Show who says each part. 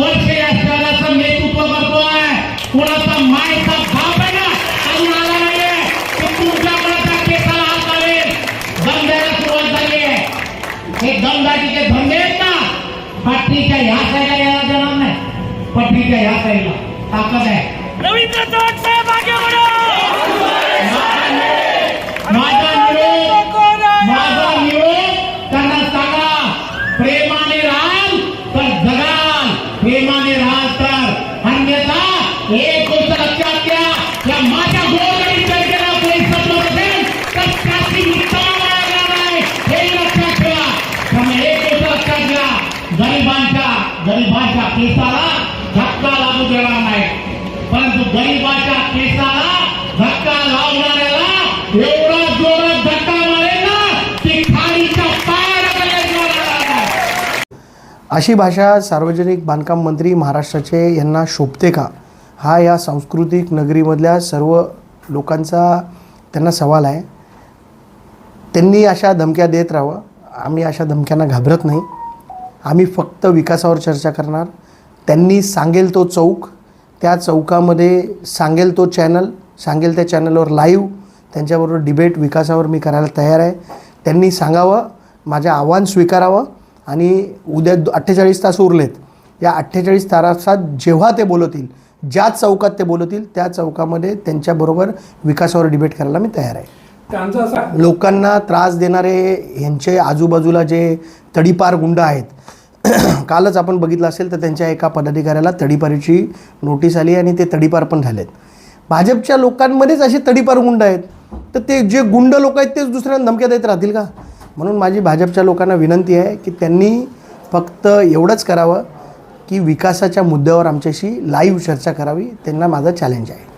Speaker 1: वर्ष या शहराचं नेतृत्व करतोय. कुणाचा मायचा बाप आहे ना अजून आला नाहीये. तो तुमच्या कुणाचा केसाला हात लावेल. धंद्याला सुरुवात झाली आहे. हे दमदाटीचे धंदे आहेत ना पट्टीच्या ह्या साईडला यायला देणार नाही. पट्टीच्या ह्या साईडला. ताकद आहे.
Speaker 2: रवींद्र चव्हाण साहेब आगे बढ़ो
Speaker 1: माझा निरोप माझा निरोप त्यांना सांगा प्रेमाने राहाल तर जगाल प्रेमाने राहाल तर अन्यथा एक गोष्ट लक्षात घ्या. या माझ्या गोरगरीब जनतेला कोणी समजत तर त्याची नाही हे लक्षात ठेवा. त्यामुळे एक गोष्ट लक्षात घ्या. गरिबांच्या केसाला धक्का लागू देणार नाही. परंतु गरिबाच्या केस
Speaker 3: अशी भाषा सार्वजनिक बांधकाम मंत्री महाराष्ट्राचे यांना शोभते का? हा या सांस्कृतिक नगरीमधल्या सर्व लोकांचा त्यांना सवाल आहे. त्यांनी अशा धमक्या देत राहावं. आम्ही अशा धमक्यांना घाबरत नाही. आम्ही फक्त विकासावर चर्चा करणार. त्यांनी सांगेल तो चौक त्या चौकामध्ये सांगेल तो चॅनल सांगेल त्या चॅनलवर लाईव्ह त्यांच्याबरोबर डिबेट विकासावर मी करायला तयार आहे. त्यांनी सांगावं माझं आव्हान स्वीकारावं. आणि उद्या अठ्ठेचाळीस तास उरलेत. या अठ्ठेचाळीस तासात जेव्हा ते बोलतील ज्या चौकात ते बोलतील त्या चौकामध्ये त्यांच्याबरोबर विकासावर डिबेट करायला मी तयार आहे.
Speaker 4: त्यांचं असं
Speaker 3: लोकांना त्रास देणारे यांचे आजूबाजूला जे तडीपार गुंड आहेत कालच आपण बघितलं असेल तर त्यांच्या एका पदाधिकाऱ्याला तडीपारीची नोटीस आली आणि ते तडीपार पण झालेत. भाजपच्या लोकांमध्येच असे तडीपार गुंड आहेत. तर ते जे गुंड लोक आहेत तेच दुसऱ्यांना धमक्या देत राहतील का? म्हणून माझी भाजपच्या लोकांना विनंती आहे की त्यांनी फक्त एवढंच करावं की विकासाच्या मुद्द्यावर आमच्याशी लाईव्ह चर्चा करावी. त्यांना माझं चॅलेंज आहे.